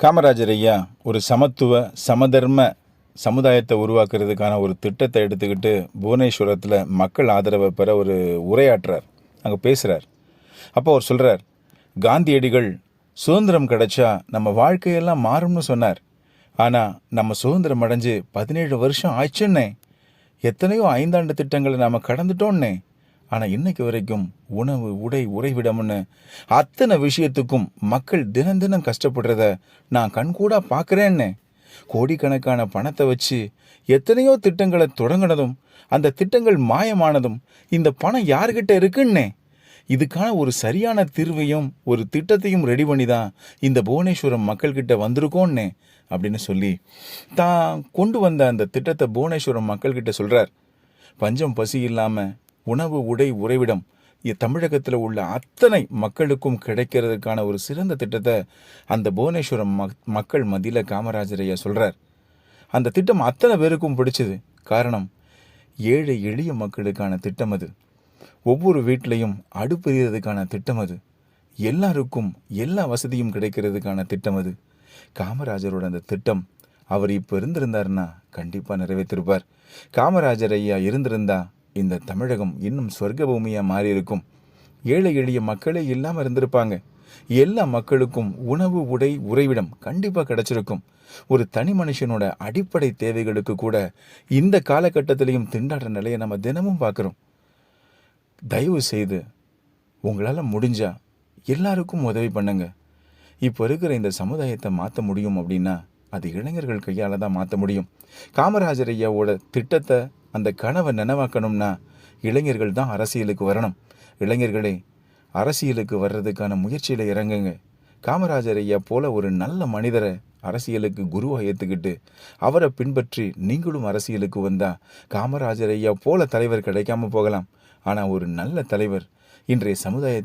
காமராஜர் ஐயா ஒரு சமத்துவ சமதர்ம சமுதாயத்தை உருவாக்குறதுக்கான ஒரு திட்டத்தை எடுத்துக்கிட்டு புவனேஸ்வரத்தில் மக்கள் ஆதரவை பெற ஒரு உரையாற்றுறார். அங்கே பேசுகிறார் அப்போ அவர் சொல்கிறார் காந்தியடிகள் சுதந்திரம் கிடைச்சா நம்ம வாழ்க்கையெல்லாம் மாறும்னு சொன்னார். ஆனால் நம்ம சுதந்திரம் அடைஞ்சு பதினேழு வருஷம் ஆச்சுன்னே எத்தனையோ ஐந்தாண்டு திட்டங்களை நாம் கடந்துட்டோன்னே. ஆனால் இன்னைக்கு வரைக்கும் உணவு உடை உறைவிடம்னு அத்தனை விஷயத்துக்கும் மக்கள் தினம் தினம் கஷ்டப்படுறத நான் கண்கூடாக பார்க்குறேன்னு கோடிக்கணக்கான பணத்தை வச்சு எத்தனையோ திட்டங்களை தொடங்கினதும் அந்த திட்டங்கள் மாயமானதும் இந்த பணம் யார்கிட்ட இருக்குன்னே? இதுக்கான ஒரு சரியான தீர்வையும் ஒரு திட்டத்தையும் ரெடி பண்ணி தான் இந்த புவனேஸ்வரம் மக்கள்கிட்ட வந்திருக்கோன்னே அப்படின்னு சொல்லி தான் கொண்டு வந்த அந்த திட்டத்தை புவனேஸ்வரம் மக்கள்கிட்ட சொல்கிறார் பஞ்சம் பசி இல்லாமல் உணவு உடை உறைவிடம் இ- தமிழகத்தில் உள்ள அத்தனை மக்களுக்கும் கிடைக்கிறதுக்கான ஒரு சிறந்த திட்டத்தை அந்த புவனேஸ்வரம் மக் மக்கள் மத்தியில் காமராஜர் ஐயா சொல்கிறார் அந்த திட்டம் அத்தனை பேருக்கும் பிடிச்சது. காரணம் ஏழை எளிய மக்களுக்கான திட்டம் அது. ஒவ்வொரு வீட்லேயும் அடுப்பெறியதுக்கான திட்டம் அது. எல்லாருக்கும் எல்லா வசதியும் கிடைக்கிறதுக்கான திட்டம் அது. காமராஜரோட அந்த திட்டம் அவர் இப்போ இருந்திருந்தாருன்னா கண்டிப்பாக நிறைவேற்றிருப்பார். காமராஜர் ஐயா இருந்திருந்தா இந்த தமிழகம் இன்னும் சொர்க்க பூமியாக மாறியிருக்கும். ஏழை எளிய மக்களே இல்லாமல் இருந்திருப்பாங்க. எல்லா மக்களுக்கும் உணவு உடை உறைவிடம் கண்டிப்பாக கிடைச்சிருக்கும். ஒரு தனி மனுஷனோட அடிப்படை தேவைகளுக்கு கூட இந்த காலகட்டத்திலையும் திண்டாடுற நிலையை நம்ம தினமும் பார்க்குறோம். தயவு செய்து உங்களால் முடிஞ்சா எல்லாருக்கும் உதவி பண்ணுங்க. இப்போ இருக்கிற இந்த சமுதாயத்தை மாற்ற முடியும் அப்படின்னா அது இளைஞர்கள் கையால் தான் மாற்ற முடியும். காமராஜர் ஐயாவோட திட்டத்தை அந்த கனவை நினைவாக்கணும்னா இளைஞர்கள் தான் அரசியலுக்கு வரணும். இளைஞர்களே அரசியலுக்கு வர்றதுக்கான முயற்சியில் இறங்குங்க. காமராஜர் ஐயா போல ஒரு நல்ல மனிதரை அரசியலுக்கு குருவாக ஏற்றுக்கிட்டு அவரை பின்பற்றி நீங்களும் அரசியலுக்கு வந்தா காமராஜர் ஐயா போல தலைவர் கிடைக்காம போகலாம். ஆனால் ஒரு நல்ல தலைவர் இன்றைய சமுதாயத்தை